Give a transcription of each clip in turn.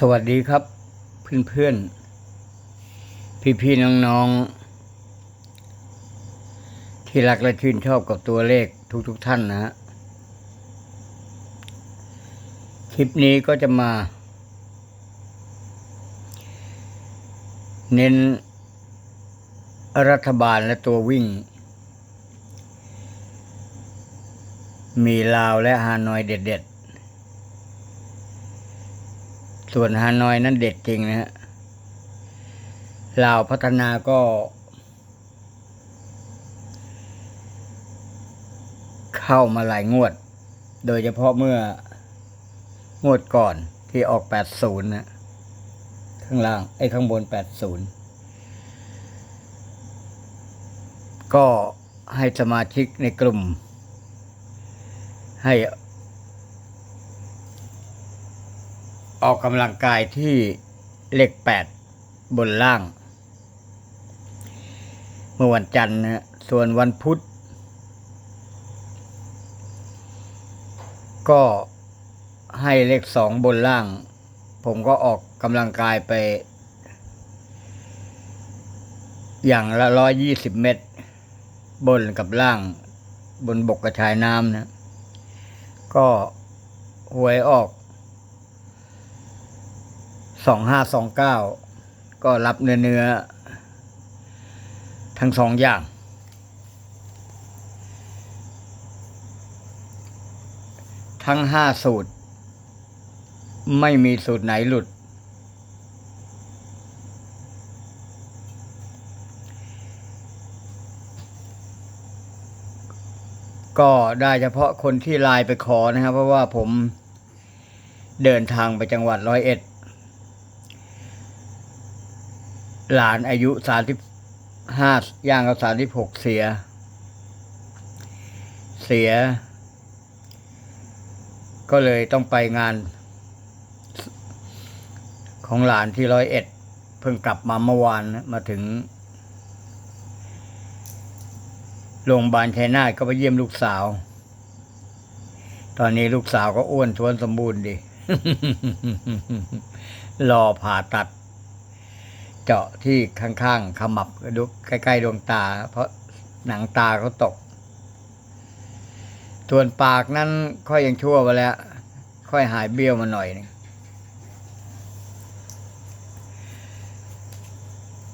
สวัสดีครับ เพื่อนๆพี่ๆน้องๆที่รักและชื่นชอบกับตัวเลขทุกๆทท่านนะฮะคลิปนี้ก็จะมา เน้นรัฐบาลและตัววิ่ง มีลาวและฮานอยเด็ดๆ ส่วนฮานอยนั้นเด็ดจริงนะฮะลาวพัฒนาก็ เข้ามาหลายงวด โดยเฉพาะเมื่องวดก่อนที่ออก 80 นะ ข้างล่าง ไอ้ข้างบน 80 ก็ให้สมาชิกในกลุ่ม ให้ ออกกำลังกายที่เลขแปดบนล่าง เมื่อวันจันทร์นะฮะส่วนวันพุธ ก็ให้เลขสองบนล่าง ผมก็ออกกำลังกายไป อย่างละร้อยยี่สิบเมตร บนกับล่าง บนบกกระชายน้ำนะ ก็หวยออก สองห้าสองเก้าก็รับเนื้อเนื้อ ทั้งสองอย่าง ทั้งห้าสูตร ไม่มีสูตรไหนหลุด ก็ได้เฉพาะคนที่ไลน์ไปขอนะครับ เพราะว่าผมเดินทางไปจังหวัดร้อยเอ็ด หลานอายุสามสิบห้าย่างกับสามสิบหกเสีย เสีย ก็เลยต้องไปงาน ของหลานที่ร้อยเอ็ด เพิ่งกลับมาเมื่อวานมาถึงโรงพยาบาลชัยนาทก็ไปเยี่ยมลูกสาว ตอนนี้ลูกสาวก็อ้วนท้วนสมบูรณ์ดี รอผ่าตัด เจาะที่ข้างๆขมับดูใกล้ๆดวงตา เพราะหนังตาเขาตกส่วนปากนั้นค่อยยังชั่วไปแล้ว ค่อยหายเบี้ยวมาหน่อยหนึง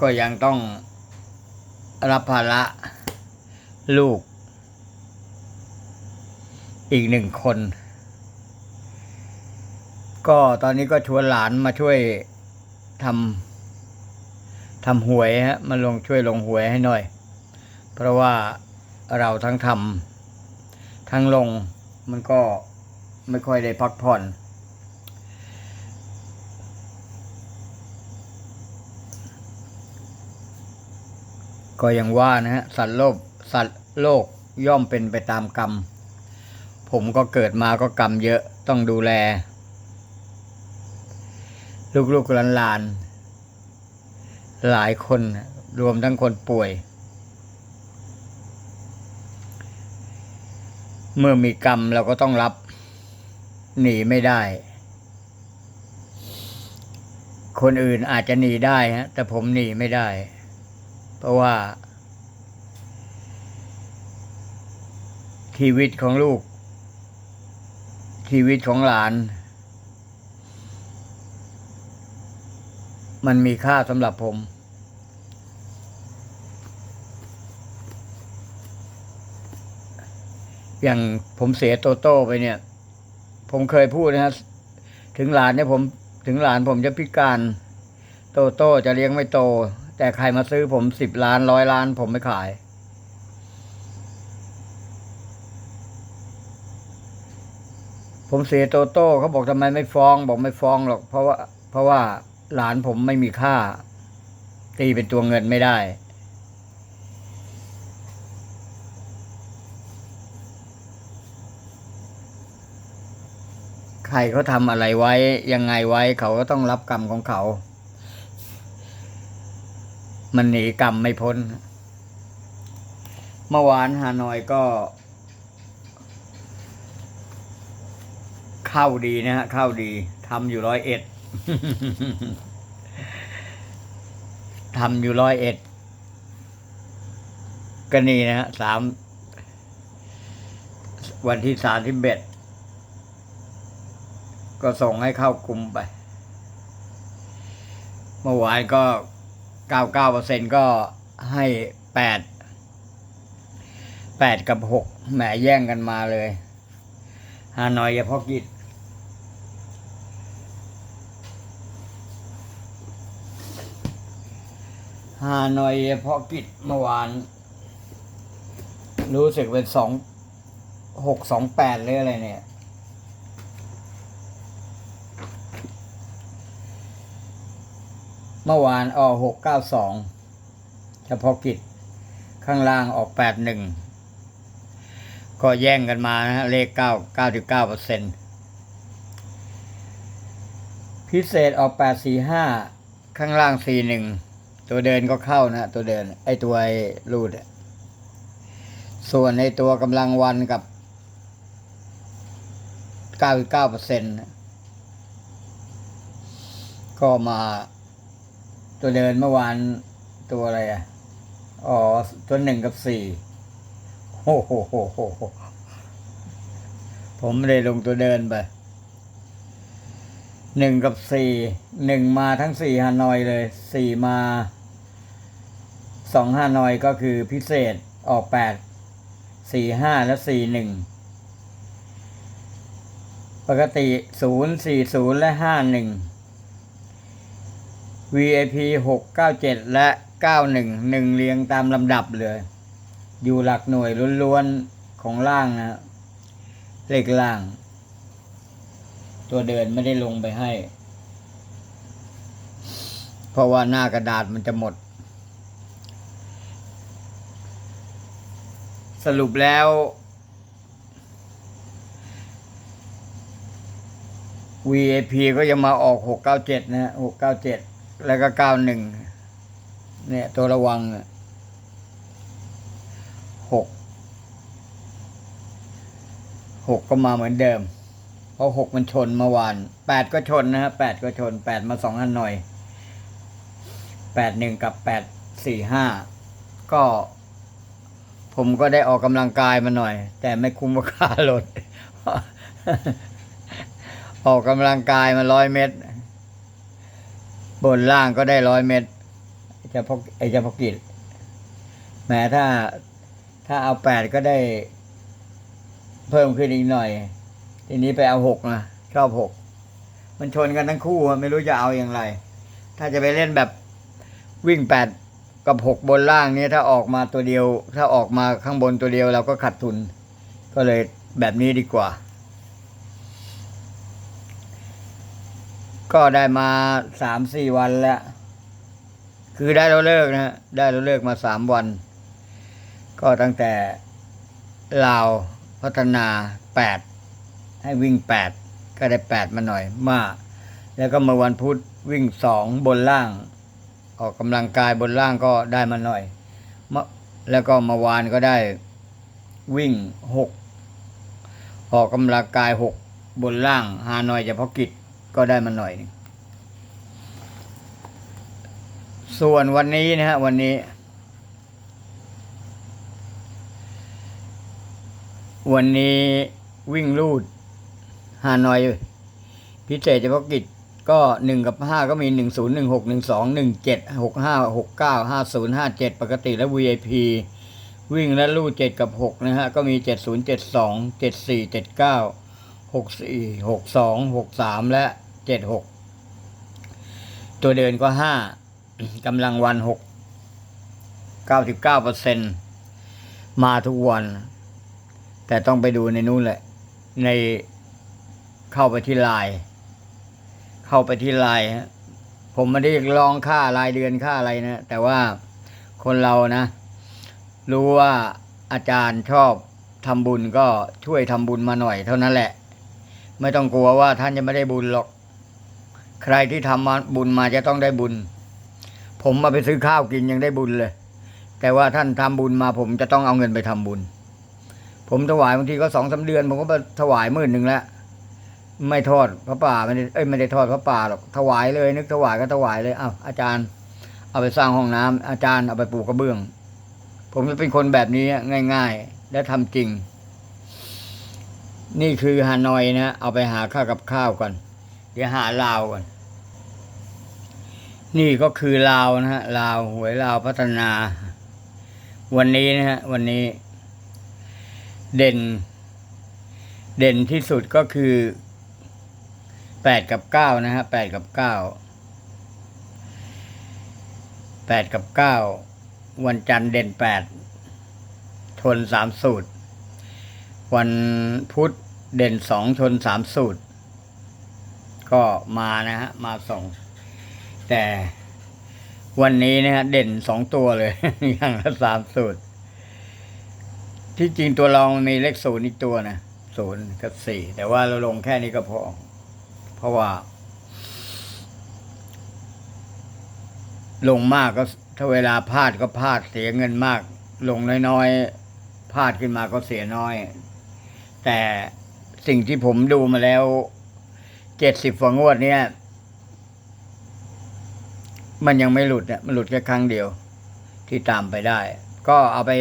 ก็ยังต้องรับภาระลูก อีกหนึ่งคน ก็ตอนนี้ก็ชวนหลานมาช่วยทำ ทำหวยฮะมาลงช่วยลงหวยให้หน่อย เพราะว่าเราทั้งทำทั้งลงมันก็ไม่ค่อยได้พักผ่อน ก็ยังว่านะฮะสัตว์โลกสัตว์โลกย่อมเป็นไปตามกรรม ผมก็เกิดมาก็กรรมเยอะต้องดูแล ลูกๆหลานๆ หลายคนรวมทั้งคนป่วย เมื่อมีกรรมเราก็ต้องรับ หนีไม่ได้ คนอื่นอาจจะหนีได้ฮะแต่ผมหนีไม่ได้ เพราะว่า ชีวิตของลูก ชีวิตของหลานมันมีค่าสำหรับผม อย่างผมเสียโตโต้ไปเนี่ย ผมเคยพูดนะฮะถึงหลานเนี่ยผมถึงหลานผมจะพิการโตโต้จะเลี้ยงไม่โต แต่ใครมาซื้อผมสิบล้านร้อยล้าน ผมไม่ขาย ผมเสียโตโต้เขาบอกทำไมไม่ฟ้อง บอกไม่ฟ้องหรอกเพราะว่า เพราะว่าหลานผมไม่มีค่า ตีเป็นตัวเงินไม่ได้ ใครเขาทำอะไรไว้ ยังไงไว้เขาก็ต้องรับกรรมของเขา มันหนีกรรมไม่พ้น เมื่อวานฮานอยก็ เข้าดีนะฮะ เข้าดีทำอยู่ร้อยเอ็ดทำอยู่ร้อยเอ็ดก็นี่นะฮะสามวันที่สามที่เบ็ด ก็ส่งให้เข้ากลุ่มไป เมื่อวานก็เก้าเก้าเปอร์เซ็นก็ให้แปดแปดกับหกแหมแย่งกันมาเลยฮานอยเฉพาะกิจฮานอยเฉพาะกิจเมื่อวาน รู้สึกเป็นสองหกสองแปดหรืออะไรเนี่ย เมื่อวานออกหกเก้าสองเฉพาะกิจ ข้างล่างออกแปดหนึ่งก็แย่งกันมานะฮะเลขเก้าเก้าจุดเก้าเปอร์เซ็นต์พิเศษออกแปดสี่ห้าข้างล่างสี่หนึ่งตัวเดินก็เข้านะตัวเดิน ไอตัวไอรูดอะส่วนในตัวกำลังวันกับเก้าเก้าเปอร์เซ็นต์ก็มา ตัวเดินเมื่อวานตัวอะไรอะ อ๋อ ตัวหนึ่งกับสี่โอ้โหผมไม่ได้ลงตัวเดินไปหนึ่งกับสี่หนึ่งมาทั้งสี่ฮานอยเลยสี่มาสองฮานอยก็คือพิเศษออกแปดสี่ห้าและสี่หนึ่งปกติศูนย์สี่ศูนย์และห้าหนึ่ง VIP หกเก้าเจ็ดและเก้าหนึ่งหนึ่งเรียงตามลำดับเลย อยู่หลักหน่วยล้วนๆของล่างนะเลขล่าง ตัวเดินไม่ได้ลงไปให้ เพราะว่าหน้ากระดาษมันจะหมด สรุปแล้ว VIP ก็ยังมาออกหกเก้าเจ็ดนะฮะหกเก้าเจ็ด แล้วก็เก้าหนึ่งเนี่ย ตัวระวังหกหกก็มาเหมือนเดิม เพราะหกมันชนเมื่อวานแปดก็ชนนะฮะแปดก็ชนแปดมาสองอันหน่อยแปดหนึ่งกับแปดสี่ห้าก็ ผมก็ได้ออกกำลังกายมาหน่อย แต่ไม่คุ้มราคารถออกกำลังกายมาร้อยเมตร บนล่างก็ได้ร้อยเมตรไอ้เจะพกไอ้เจะพกกิจแม้ถ้าถ้าเอาแปดก็ได้ เพิ่มขึ้นอีกหน่อย ทีนี้ไปเอาหกนะชอบหกมันชนกันทั้งคู่ไม่รู้จะเอาอย่างไร ถ้าจะไปเล่นแบบวิ่งแปดกับหกบนล่างเนี้ถ้าออกมาตัวเดียว ถ้าออกมาข้างบนตัวเดียวเราก็ขาดทุน ก็เลยแบบนี้ดีกว่า ก็ได้มาสามสี่วันแล้ว คือได้เราเลิกนะฮะได้เราเลิกมาสามวัน ก็ตั้งแต่ลาวพัฒนาแปดให้วิ่งแปดก็ได้แปดมาหน่อยมาก แล้วก็มาวันพุธวิ่งสองบนล่าง ออกกำลังกายบนล่างก็ได้มาหน่อยแล้วก็มาวานก็ได้วิ่งหกออกกำลังกายหกบนล่างฮานอยเฉพาะกิจ ก็ได้มาหน่อยนึงส่วนวันนี้นะฮะวันนี้ วันนี้วิ่งลูดฮานอย พิเศษเฉพาะกิจก็หนึ่งกับห้าก็มีหนึ่งศูนย์หนึ่งหกหนึ่งสองหนึ่งเจ็ดหกห้าหกเก้าห้าศูนย์ห้าเจ็ดปกติและ VIP วิ่งและลู่เจ็ดกับหกนะฮะ ก็มีเจ็ดศูนย์เจ็ดสองเจ็ดสี่เจ็ดเก้าหกสี่หกสองหกสามและ เจ็ดหกตัวเดินก็ห้ากำลังวันหกเก้าสิบเก้าเปอร์เซ็นมาทุกวัน แต่ต้องไปดูในนู้นแหละ ในเข้าไปที่ไลน์เข้าไปที่ไลน์ฮะผมไม่ได้ลองค่ารายเดือนค่าอะไรนะ แต่ว่าคนเรานะ รู้ว่าอาจารย์ชอบทำบุญก็ช่วยทำบุญมาหน่อยเท่านั้นแหละ ไม่ต้องกลัวว่าท่านจะไม่ได้บุญหรอก ใครที่ทำมาบุญมาจะต้องได้บุญ ผมมาไปซื้อข้าวกินยังได้บุญเลย แต่ว่าท่านทำบุญมาผมจะต้องเอาเงินไปทำบุญ ผมถวายบางทีก็สองสาเดือน ผมก็ไปถวายหมื่นหนึ่งแล้วไม่ทอดพระป่าไม่ได้เอ้ยไม่ได้ทอดพระป่าหรอกถวายเลย นึกถวายก็ถวายเลยอ้าวอาจารย์ เอาไปสร้างห้องน้ำอาจารย์เอาไปปลูกกระเบื้อง ผมจะเป็นคนแบบนี้ง่าย ๆ และทำจริง นี่คือฮานอยนะ เอาไปหาข้าวกับข้าวก่อนเดี๋ยวหาลาวก่อน นี่ก็คือลาวนะฮะลาวหวยลาวพัฒนา วันนี้นะฮะวันนี้ เด่น เด่นที่สุดก็คือแปดกับเก้านะฮะแปดกับเก้าแปดกับเก้าวันจันทร์เด่นแปดชนสามสูตร วันพุธเด่นสองชนสามสูตร ก็มานะฮะมาส่ง แต่วันนี้นะฮะเด่นสองตัวเลย อย่างละสามสูตร ที่จริงตัวรองมีเลขศูนย์อีกตัวนะศูนย์กับสี่แต่ว่าเราลงแค่นี้ก็พอ เพราะว่า ลงมากก็ถ้าเวลาพลาดก็พลาดเสียเงินมาก ลงน้อยๆพลาดขึ้นมาก็เสียน้อย แต่สิ่งที่ผมดูมาแล้วเจ็ดสิบฝังวดเนี่ย มันยังไม่หลุดเนี่ยมันหลุดแค่ครั้งเดียว ที่ตามไปได้ ก็เอาไป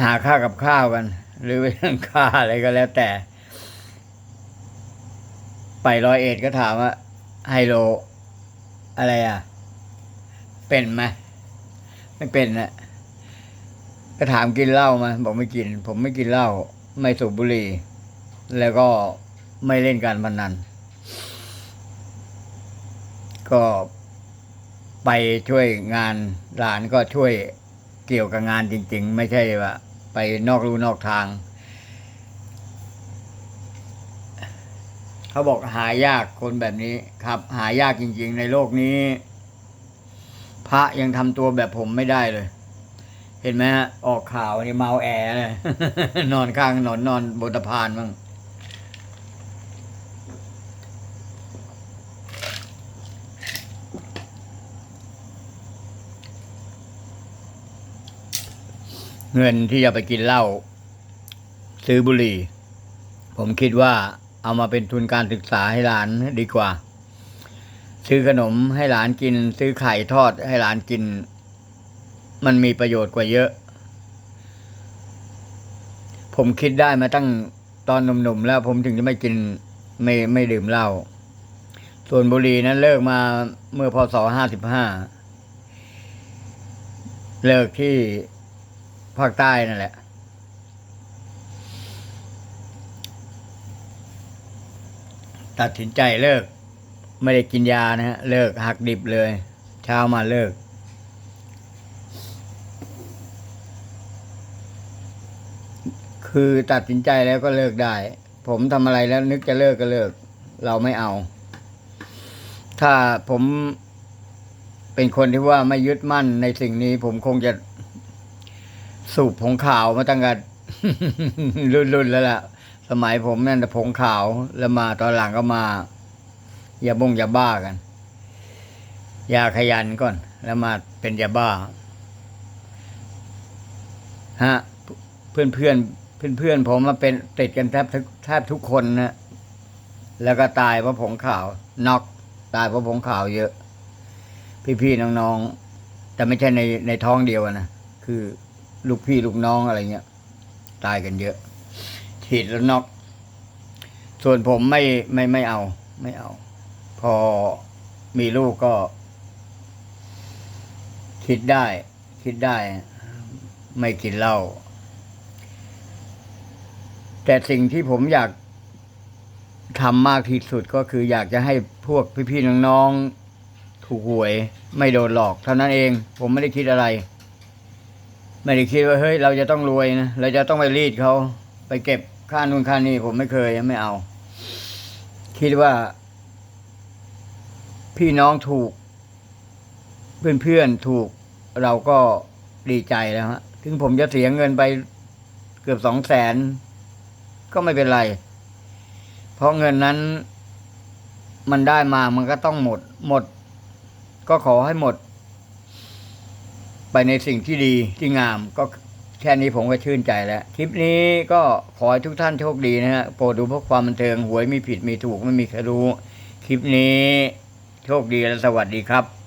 หาค่ากับข้าวกัน หรือไปเรื่องค่าอะไรก็แล้วแต่ ไปร้อยเอ็ดก็ถามว่าไฮโล อะไรอะ เป็นไหมไม่เป็นนะก็ถามกินเหล้ามาบอกไม่กิน ผมไม่กินเหล้าไม่สูบบุหรี่ แล้วก็ไม่เล่นการพนัน ก็ไปช่วยงานหลานก็ช่วยเกี่ยวกับงานจริง ๆ ไม่ใช่ว่าไปนอกรูนอกทาง เขาบอกหายากคนแบบนี้ครับ หายากจริง ๆ ในโลกนี้ พระยังทำตัวแบบผมไม่ได้เลย เห็นไหมฮะออกข่าวนี่เมาแอเลยนอนข้างถนอนนอนบนสะพานบ้าง เงินที่จะไปกินเหล้าซื้อบุหรี่ ผมคิดว่าเอามาเป็นทุนการศึกษาให้หลานดีกว่า ซื้อขนมให้หลานกิน ซื้อไข่ทอดให้หลานกิน มันมีประโยชน์กว่าเยอะ ผมคิดได้มาตั้งตอนหนุ่มๆแล้ว ผมถึงจะไม่กินไม่ไม่ดื่มเหล้าส่วนบุหรี่นั้นเลิกมาเมื่อพศห้าสิบห้าเลิกที่ ภาคใต้นั่นแหละ ตัดสินใจเลิก ไม่ได้กินยานะฮะ เลิกหักดิบเลย เช้ามาเลิก คือตัดสินใจแล้วก็เลิกได้ ผมทำอะไรแล้วนึกจะเลิกก็เลิก เราไม่เอา ถ้าผมเป็นคนที่ว่าไม่ยึดมั่นในสิ่งนี้ ผมคงจะ สูบผงขาวมาตั้งแต่รุ่นๆแล้วล่ะ สมัยผมนั่นแต่ผงขาวแล้วมาตอนหลังก็มา ยาบงยาบ้ากัน ยาขยันก่อน แล้วมาเป็นยาบ้า ฮะ เพื่อนเพื่อนเพื่อนเพื่อนผมมาเป็นติดกันแทบแทบทุกคนนะแล้วก็ตายเพราะผงขาวน็อกตายเพราะผงขาวเยอะ พี่ๆน้องๆแต่ไม่ใช่ในในท้องเดียวนะคือ ลูกพี่ลูกน้องอะไรเงี้ย ตายกันเยอะ ฉีดแล้วน็อกส่วนผมไม่ไม่ไม่เอา ไม่เอา พอมีลูกก็ คิดได้ คิดได้ ไม่กินเหล้าแต่สิ่งที่ผมอยากทำมากที่สุดก็คืออยากจะให้พวกพี่ๆน้องๆถูกหวย ไม่โดนหลอกเท่านั้นเอง ผมไม่ได้คิดอะไร ไม่ได้คิดว่าเฮ้ยเราจะต้องรวยนะเราจะต้องไปรีดเขาไปเก็บค่านู่นค่านี่ผมไม่เคยไม่เอา คิดว่า พี่น้องถูก เพื่อนๆถูก เราก็ดีใจแล้วฮะถึงผมจะเสียเงินไปเกือบสองแสนก็ไม่เป็นไร เพราะเงินนั้นมันได้มามันก็ต้องหมด หมด ก็ขอให้หมด ไปในสิ่งที่ดีที่งามก็แค่นี้ผมก็ชื่นใจแล้ว คลิปนี้ก็ขอให้ทุกท่านโชคดีนะฮะโปรดดูเพื่อความบันเทิงหวยมีผิดมีถูกไม่มีใครรู้ คลิปนี้โชคดีและสวัสดีครับ